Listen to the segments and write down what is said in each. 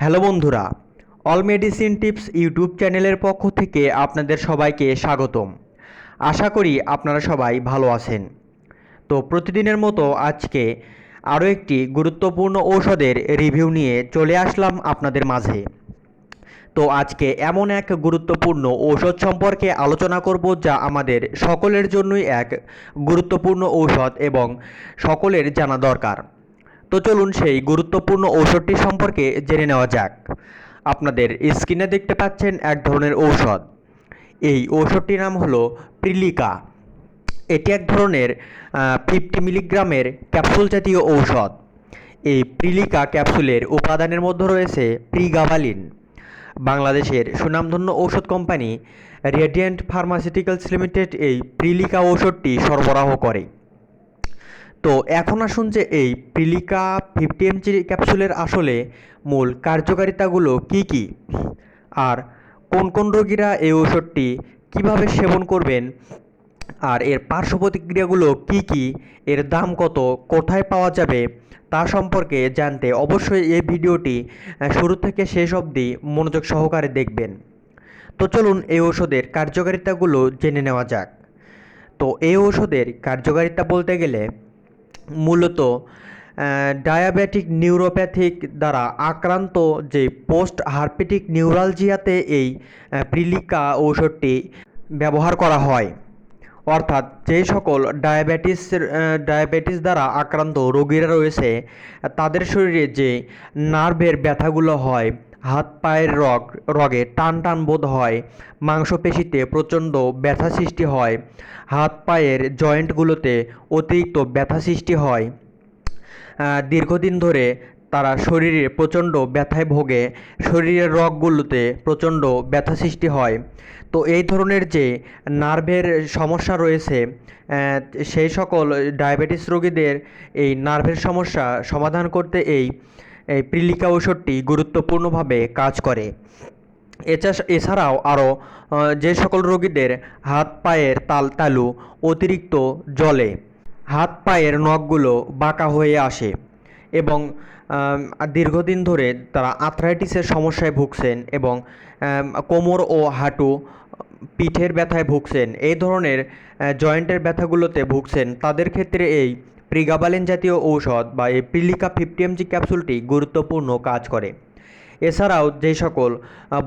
Hello বন্ধুরা, all medicine tips YouTube চ্যানেলের পক্ষ থেকে আপনাদের সবাইকে স্বাগতম। আশা করি আপনারা সবাই ভালো আছেন। তো প্রতিদিনের মতো আজকে আরও একটি গুরুত্বপূর্ণ ঔষধের রিভিউ নিয়ে চলে আসলাম আপনাদের মাঝে। তো আজকে এমন এক গুরুত্বপূর্ণ ঔষধ সম্পর্কে আলোচনা করব যা আমাদের সকলের জন্যই এক গুরুত্বপূর্ণ ঔষধ এবং সকলের জানা দরকার। তো চলুন সেই গুরুত্বপূর্ণ ঔষধটি সম্পর্কে জেনে নেওয়া যাক। আপনাদের স্ক্রিনে দেখতে পাচ্ছেন এক ধরনের ঔষধ। এই ঔষধটির নাম হলো প্রিলিকা এটি এক ধরনের ফিফটি মিলিগ্রামের ক্যাপসুল জাতীয় ঔষধ। এই প্রিলিকা ক্যাপসুলের উপাদানের মধ্যে রয়েছে প্রিগাভালিন বাংলাদেশের সুনামধন্য ঔষধ কোম্পানি রেডিয়েন্ট ফার্মাসিউটিক্যালস লিমিটেড এই প্রিলিকা ঔষধটি সরবরাহ করে। তো এখন আসুন যে এই প্রিলিকা ফিফটি এমজি ক্যাপসুলের আসলে মূল কার্যকারিতাগুলো কি কি? আর কোন কোন রোগীরা এই ঔষধটি কীভাবে সেবন করবেন? আর এর পার্শ্ব প্রতিক্রিয়াগুলো কি কি? এর দাম কত? কোথায় পাওয়া যাবে? তা সম্পর্কে জানতে অবশ্যই এই ভিডিওটি শুরু থেকে শেষ অবধি মনোযোগ সহকারে দেখবেন। তো চলুন এই ঔষধের কার্যকারিতাগুলো জেনে নেওয়া যাক। তো এই ঔষধের কার্যকারিতা বলতে গেলে মূলত ডায়াবেটিক নিউরোপ্যাথিক দ্বারা আক্রান্ত যে পোস্ট হার্পেটিক নিউরালজিয়াতে এই প্রিলিকা ঔষধটি ব্যবহার করা হয়। অর্থাৎ যে সকল ডায়াবেটিস ডায়াবেটিস দ্বারা আক্রান্ত রোগীরা রয়েছে, তাদের শরীরে যে নার্ভের ব্যথাগুলো হয় হাত পায়ের রগ, রগে টান টান বোধ হয়, মাংসপেশিতে প্রচণ্ড ব্যথা সৃষ্টি হয়, হাত পায়ের জয়েন্টগুলোতে অতিরিক্ত ব্যথা সৃষ্টি হয়। দীর্ঘদিন ধরে তারা শরীরে প্রচণ্ড ব্যথায় ভোগে, শরীরের রগগুলোতে প্রচণ্ড ব্যথা সৃষ্টি হয়। তো এই ধরনের যে নার্ভের সমস্যা রয়েছে সেই সকল ডায়াবেটিস রোগীদের এই নার্ভের সমস্যা সমাধান করতে এই এই প্রিলিকা ঔষধটি গুরুত্বপূর্ণভাবে কাজ করে। এছাড়া এছাড়াও আরও যে সকল রোগীদের হাত পায়ের তাল, তালু অতিরিক্ত জলে হাত পায়ের নখগুলো বাঁকা হয়ে আসে এবং দীর্ঘদিন ধরে তারা আর্থ্রাইটিসের সমস্যায় ভুগছেন এবং কোমর ও হাঁটু, পিঠের ব্যথায় ভুগছেন। এই ধরনের জয়েন্টের ব্যথাগুলোতে ভুগছেন। তাদের ক্ষেত্রে এই প্রিগাবালিন জাতীয় ঔষধ বা এই প্রিলিকা ফিফটি এমজি ক্যাপসুলটি গুরুত্বপূর্ণ কাজ করে। এছাড়াও যে সকল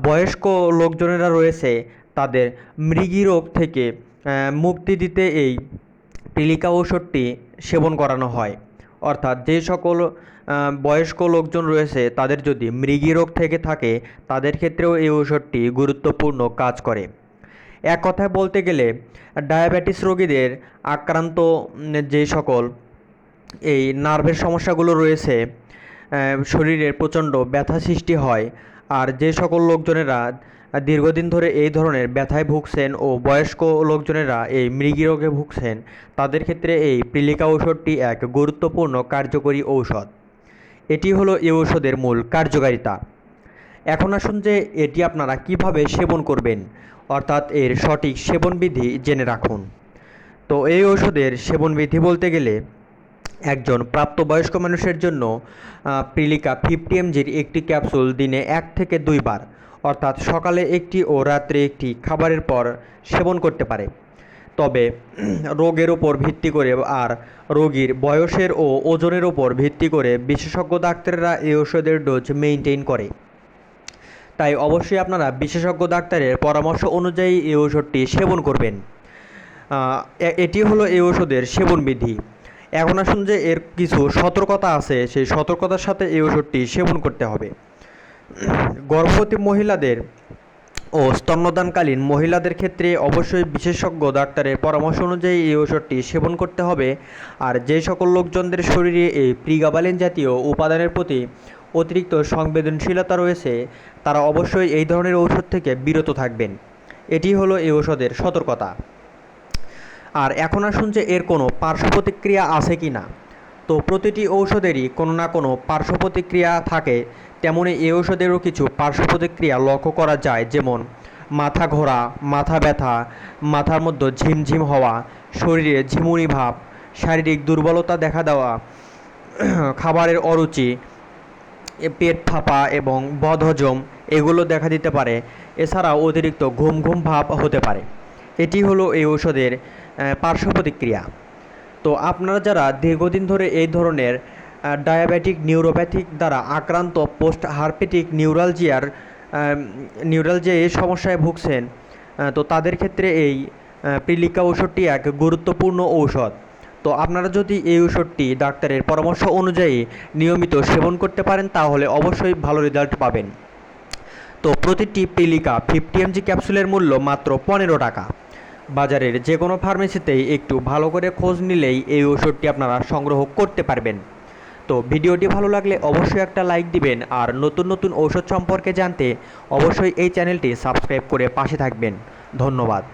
বয়স্ক লোকজনেরা রয়েছে, তাদের মৃগী রোগ থেকে মুক্তি দিতে এই প্রিলিকা ঔষধটি সেবন করানো হয়। অর্থাৎ যে সকল বয়স্ক লোকজন রয়েছে, তাদের যদি মৃগী রোগ থেকে থাকে, তাদের ক্ষেত্রেও এই ঔষধটি গুরুত্বপূর্ণ কাজ করে। এক কথায় বলতে গেলে, ডায়াবেটিস রোগীদের আক্রান্ত যে সকল এই নার্ভের সমস্যাগুলো রয়েছে আহ, শরীরের প্রচণ্ড ব্যথা সৃষ্টি হয়। আর যে সকল লোকজনেরা দীর্ঘদিন ধরে এই ধরনের ব্যথায় ভুগছেন ও বয়স্ক লোকজনেরা এই মৃগী রোগে ভুগছেন তাদের ক্ষেত্রে এই প্রিলিকা ঔষধটি এক গুরুত্বপূর্ণ কার্যকরী ঔষধ। এটি হলো এই ঔষধের মূল কার্যকারিতা। এখন আসুন যে এটি আপনারা কীভাবে সেবন করবেন অর্থাৎ এর সঠিক সেবনবিধি জেনে রাখুন। তো এই ঔষধের সেবনবিধি বলতে গেলে একজন প্রাপ্তবয়স্ক মানুষের জন্য প্রিলিকা ফিফটি এমজির একটি ক্যাপসুল দিনে এক থেকে দুইবার অর্থাৎ সকালে একটি ও রাত্রে একটি খাবারের পর সেবন করতে পারে। তবে রোগের ওপর ভিত্তি করে আর রোগীর বয়সের ও ওজনের ওপর ভিত্তি করে বিশেষজ্ঞ ডাক্তাররা এই ওষুধের ডোজ মেইনটেইন করে। তাই অবশ্যই আপনারা বিশেষজ্ঞ ডাক্তারের পরামর্শ অনুযায়ী এই ওষুধটি সেবন করবেন। এটি হলো এই ওষুধের সেবনবিধি এখন আসুন যে এর কিছু সতর্কতা আছে, সেই সতর্কতার সাথে এই ওষুধটি সেবন করতে হবে। গর্ভবতী মহিলাদের ও স্তন্যদানকালীন মহিলাদের ক্ষেত্রে অবশ্যই বিশেষজ্ঞ ডাক্তারের পরামর্শ অনুযায়ী এই ওষুধটি সেবন করতে হবে। আর যে সকল লোকজনদের শরীরে এই প্রিগাবালিন জাতীয় উপাদানের প্রতি অতিরিক্ত সংবেদনশীলতা রয়েছে, তারা অবশ্যই এই ধরনের ঔষধ থেকে বিরত থাকবেন। এটি হলো এই ওষুধের সতর্কতা। আর এখন আসুন যে এর কোনো পার্শ্ব প্রতিক্রিয়া আছে কি না। তো প্রতিটি ঔষধেরই কোনো না কোনো পার্শ্ব প্রতিক্রিয়া থাকে তেমনই এই ঔষধেরও কিছু পার্শ্ব প্রতিক্রিয়া লক্ষ্য করা যায়, যেমন মাথা ঘোরা, মাথা ব্যথা, মাথার মধ্যে ঝিমঝিম হওয়া, শরীরে ঝিমুনি ভাব, শারীরিক দুর্বলতা দেখা দেওয়া, খাবারের অরুচি পেট ফাঁপা এবং বদহজম এগুলো দেখা দিতে পারে। এছাড়াও অতিরিক্ত ঘুম ঘুম ভাব হতে পারে। এটি হলো এই ঔষধের পার্শ্ব প্রতিক্রিয়া। তো আপনারা যারা দীর্ঘদিন ধরে এই ধরনের ডায়াবেটিক নিউরোপ্যাথিক দ্বারা আক্রান্ত পোস্ট হারপেটিক নিউরালজিয়ার নিউরালজিয়া এই সমস্যায় ভুগছেন তো তাদের ক্ষেত্রে এই আহ, প্রিলিকা ঔষধটি এক গুরুত্বপূর্ণ ঔষধ। তো আপনারা যদি এই ঔষধটি ডাক্তারের পরামর্শ অনুযায়ী নিয়মিত সেবন করতে পারেন তাহলে অবশ্যই ভালো রেজাল্ট পাবেন। তো প্রতিটি পিলিকা ফিফটি এমজি ক্যাপসুলের মূল্য মাত্র পনেরো টাকা। বাজারের যে কোনো ফার্মেসিতেই একটু ভালো করে খোঁজ নিলেই এই ওষুধটি আপনারা সংগ্রহ করতে পারবেন। তো ভিডিওটি ভালো লাগলে অবশ্যই একটা লাইক দিবেন আর নতুন নতুন ঔষধ সম্পর্কে জানতে অবশ্যই এই চ্যানেলটি সাবস্ক্রাইব করে পাশে থাকবেন। ধন্যবাদ।